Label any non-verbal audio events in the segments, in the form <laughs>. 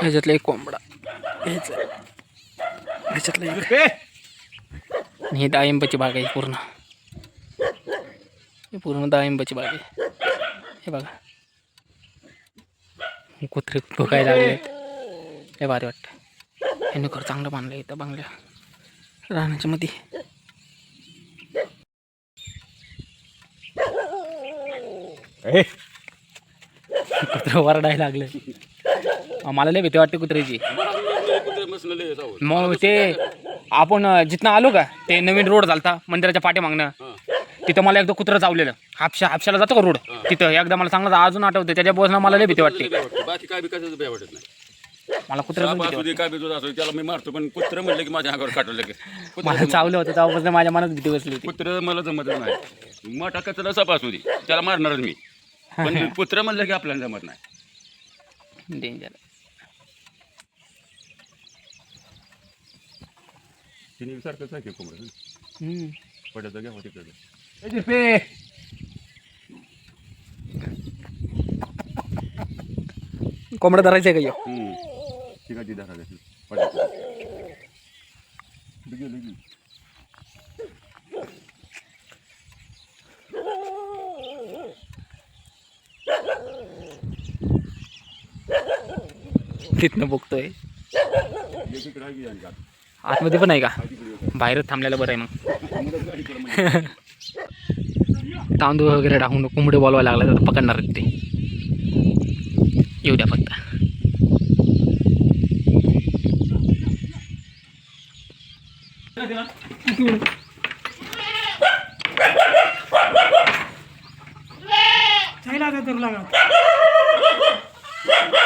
ह्याच्यातला एक कोंबडा. घ्यायचा ह्याच्यातला एक. आणि ही डाळिंबाची बाग आहे पूर्ण. ही पूर्ण डाळिंबाची बाग आहे. हे बघा. कुत्रे भुकायला लागले हे भारी वाटतं. यांनी घर चांगलं बांधलं इथं बांगल्या. राहण्याच्या मध्ये कुत्र वरडायला लागले मला लय भीती वाटते कुत्र्याची. मग ते आपण जिथनं आलो का ते नवीन रोड झालता मंदिराच्या पाठीमागनं तिथं मला एकदा कुत्रं चावलेलं. हापशा हापशाला जातो का रोड? तिथं एकदा मला चांगलं अजून आठवतं त्याच्या बसनं मला लय भीती वाटते. बाकी काय कशाचं वाटत नाही. मला कुत्र काय असू त्याला मी मारतो पण कुत्र म्हणलं की माझ्या अंगावर काटवलं की मला चावलं होतं तेव्हापासून माझ्या मनात भीती बसली होती. कुत्र मला जमतच नाही. मोठा कचरा साप असू दे त्याला मारणारच मी. पण कुत्र म्हणलं की आपल्याला जमत नाही. डेंजर तिने सारखंच आहे की कोंबडं हम्म. पडायचं घ्या तिकडे कोंबडा धरायचं आहे का ह्यो? ठिकाणी धरा द्या पडायचं गेलं की तिथनं बघतोय. आहे आतमध्ये पण आहे का? बाहेरच थांबलेलं बरं आहे मग. तांदूळ वगैरे टाकून कोंबडे बोलवायला लागला तर पकडणार ते. येऊ द्या फक्त. अरा Yeah.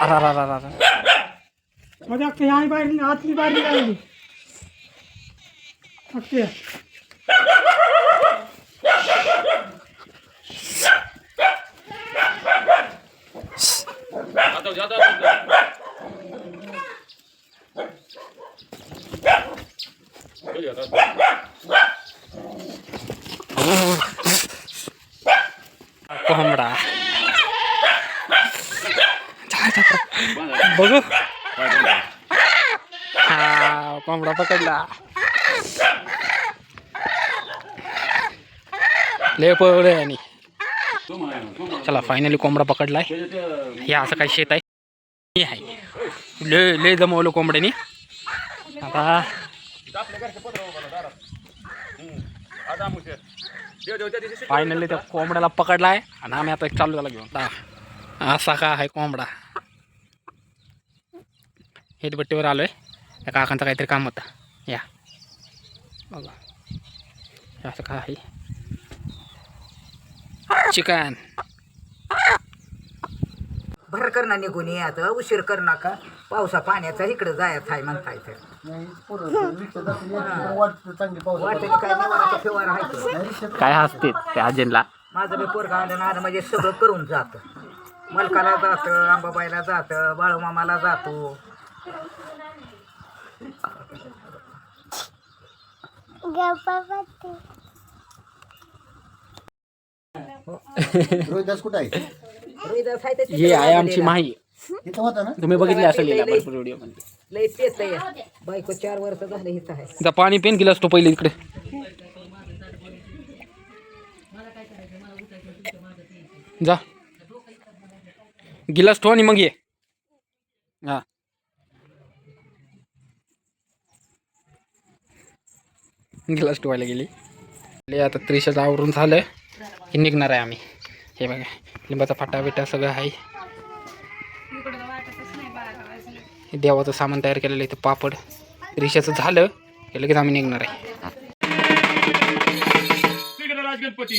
रा रा रा. माझ्या अख्खी आई बाहेर आतली बाहेर लागली अख्खी आता जा, जा, जा, जा. ये, आता. कोंबडा बघू. हा कोंबडा पकडला. लय पळवलंय आणि चला फायनली कोंबडा पकडलाय. हे असं काही शेत आहे? आहे. लय लय जमवलं कोंबड्यानी. आता फायनली त्या कोंबड्याला पकडलाय. आणि आम्ही आता चालू झाला घेऊन. आता असा का आहे कोंबडा? हेटबट्टीवर आलोय. त्या काकांचं काहीतरी काम होतं. या. बघा. असं का आहे? चिकन. भर करणं निघून यायचं उशीर कर नका पावसा पाण्याचा इकडे जायचं आहे म्हणताय तर. काय आहे काय हसते त्या अजनला माझं मी पोरगा आलं ना म्हणजे सगळं करून जात. मलकाला जातं अंबाबाईला जातं बाळूमामाला जातो. रोहिदास कुठं आहे? रोहिदास आहे त्याची हे आहे आमची माही. होता ना? तुम्ही बघितली असेल या भरपूर व्हिडिओमध्ये लय पेत बायको चार वर्ष झाले हिथं आहे. जा पाणी पेन गेला असतो पहिले इकडे. जा. गिलास ठेव आणि मग ये. हा. <laughs> ग्लास टोवायला गेली. ले आता त्रिशाचं आवरून झालं की निघणार आहे आम्ही. हे बघा लिंबाचा फाटा बिटा सगळं आहे. देवाचं सामान तयार केलेलं आहे ते पापड. रिशाचं झालं की लगेच आम्ही निघणार आहे. महाराज गणपती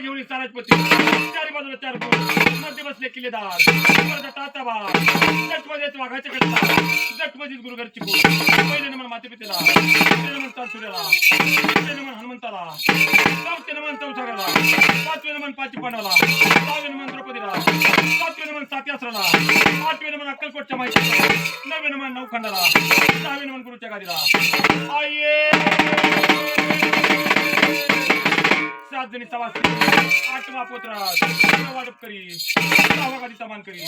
घेऊन साराजपती चारी बाजूला चार बोटमध्ये बसले किल्लेदार. वरचा जट मध्येच वाघाचे कट्टा जट मध्येच गुरुघरची बोट पहिले नमन माते पितेला दुसरे सूर्याला तालसुऱ्याला तिसरे नमन हनुमंताला. चौथे नमन चौसाऱ्याला पाचवे नमन पाची सहावे नमन द्रौपदीला. सातवे नमन सात्यासराला आठवे नमन अक्कलकोटच्या माहितीला नववे नमन नौखंडाला दहावे नमन गुरुच्या गादीला. आये! सात जणी सवास. आठवा पोत्रा वाटप करी सहावा गादीचा मान करी.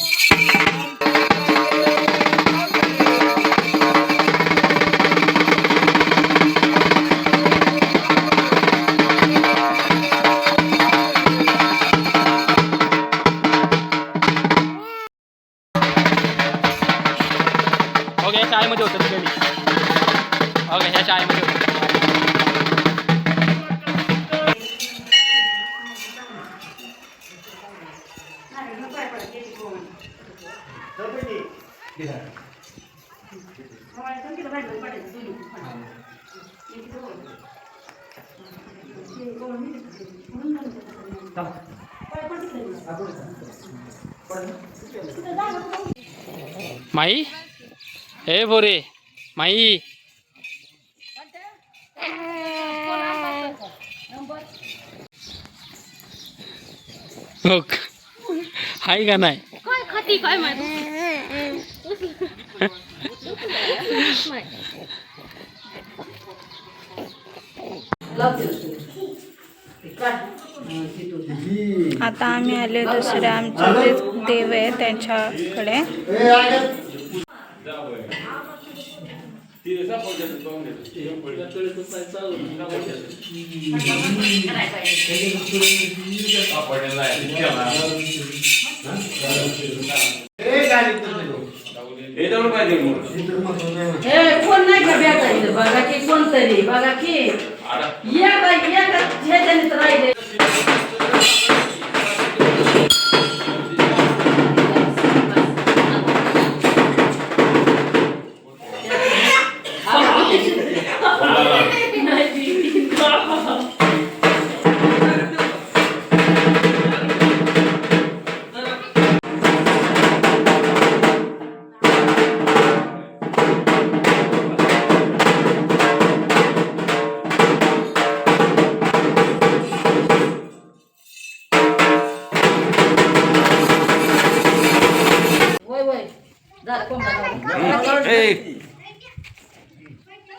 शाळेमध्ये होतं तिकडे ओके ह्या शाळेमध्ये होतं माई हे बोरे माई. हो? हाय का नाही? काय खाती काय माहिती? आता आम्ही आले दुसऱ्या आमचे जे देव आहे त्यांच्याकडे. हे कोण नाही का भेटायचं बघा की कोणतरी बघा की. एका एका ह्याच्यानेच राहिले.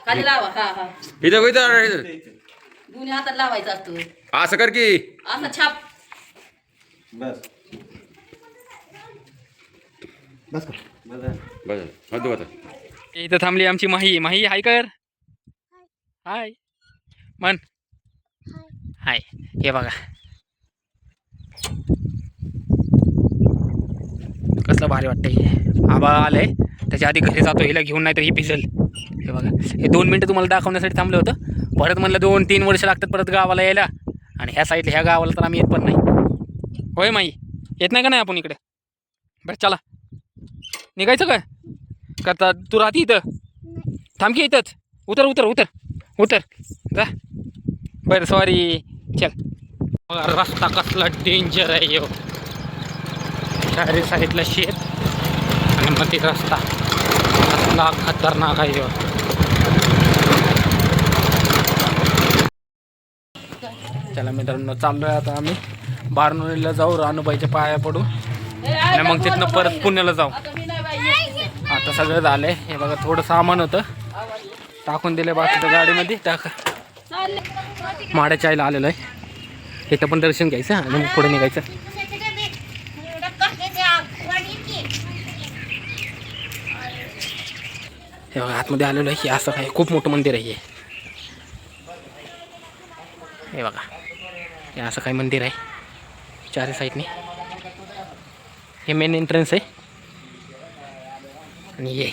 खाली लावा. हा हा. इथं इथं दोन्ही हातात लावायचा असतो. असं कर की. असा छाप. बस. हद्दू आता इथं थांबली आमची माही. माही हाय कर. हाय. मन हाय. हे बघा. कसलं भारी वाटतं हे आबा आलंय. त्याच्या आधी घरी जातो हिला घेऊन नाही तर ही भिजल. हे बघा. हे दोन मिनटं तुम्हाला दाखवण्यासाठी थांबलं होतं. परत म्हणलं दोन तीन वर्ष लागतात परत गावाला यायला. आणि ह्या साईडला ह्या गावाला तर आम्ही येत पण नाही. होय माई. येत नाही का नाही आपण इकडे? बरं चला. निघायचं काय करता तू राहते इथं? थांब की इथंच. उतर उतर उतर. उतर. जा. बरं सॉरी चल. रस्ता कसला डेंजर आहे यो. चारी साईडला शेत आणि मग ते रस्ता. रस्ता खतरनाक आहे यो चला मित्रांनो आहे आता आम्ही. बारनोळीला जाऊ रानूबाईच्या पाया पडू. आणि मग तिथनं परत पुण्याला जाऊ. आता सगळं झालं आहे सगळं झालंय. हे बघा थोडं सामान होतं. टाकून दिले बाकीच्या गाडीमध्ये. टाका. माड्याच्या आईला आलेलं आहे. इथं पण दर्शन घ्यायचं आणि मग पुढे निघायचं. हे बघा आतमध्ये आलेलं आहे. हे असं काय खूप मोठं मंदिर आहे हे. हे बघा. हे असं काही मंदिर आहे. चारही साईडने. हे मेन एंट्रन्स आहे. आणि ये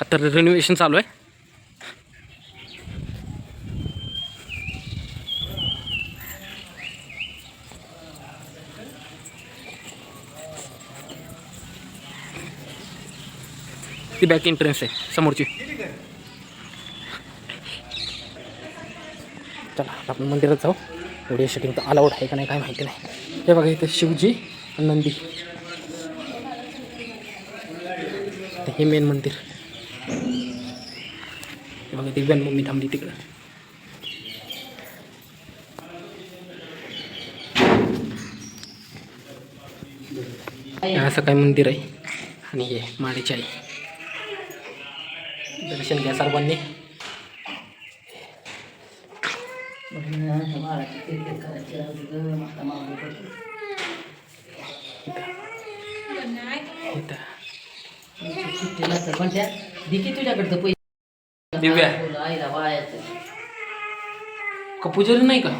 आता रिनोव्हेशन चालू आहे. ती बॅक एंट्रन्स आहे समोरची. चला आपण मंदिरात जाऊ. व्हिडिओ शूटिंग तर अलाउड आहे का नाही काय माहिती नाही. हे बघा इथं शिवजी नंदी. हे मेन मंदिर. हे बघा दिव्यान मम्मी थांबली तिकडं. हे असं काय मंदिर आहे. आणि हे माडेची आई. दर्शन घ्या सर्वांनी. दिव्या. का पुजारी नाही का?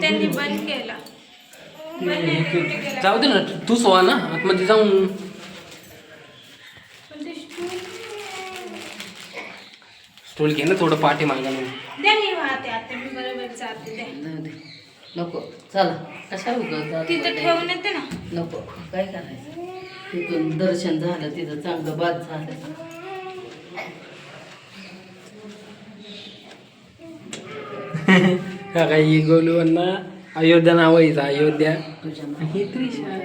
त्यांनी बंद केला. जाऊ दे ना तू सोवा ना. आतमध्ये जाऊन स्टोल घे ना थोडं पाठी द्या मी वाहते आता मी बरोबर जाते द्या. जाऊ दे. नको. चला. कशा उगवतात तिथं ठेवून येते ना. नको. काय करायचं? तिथून दर्शन झालं तिथं चांगलं बाद झालं. <laughs> काही गोलू अण्णा अयोध्या नाव आहे अयोध्या. तुझ्या ही त्रिशा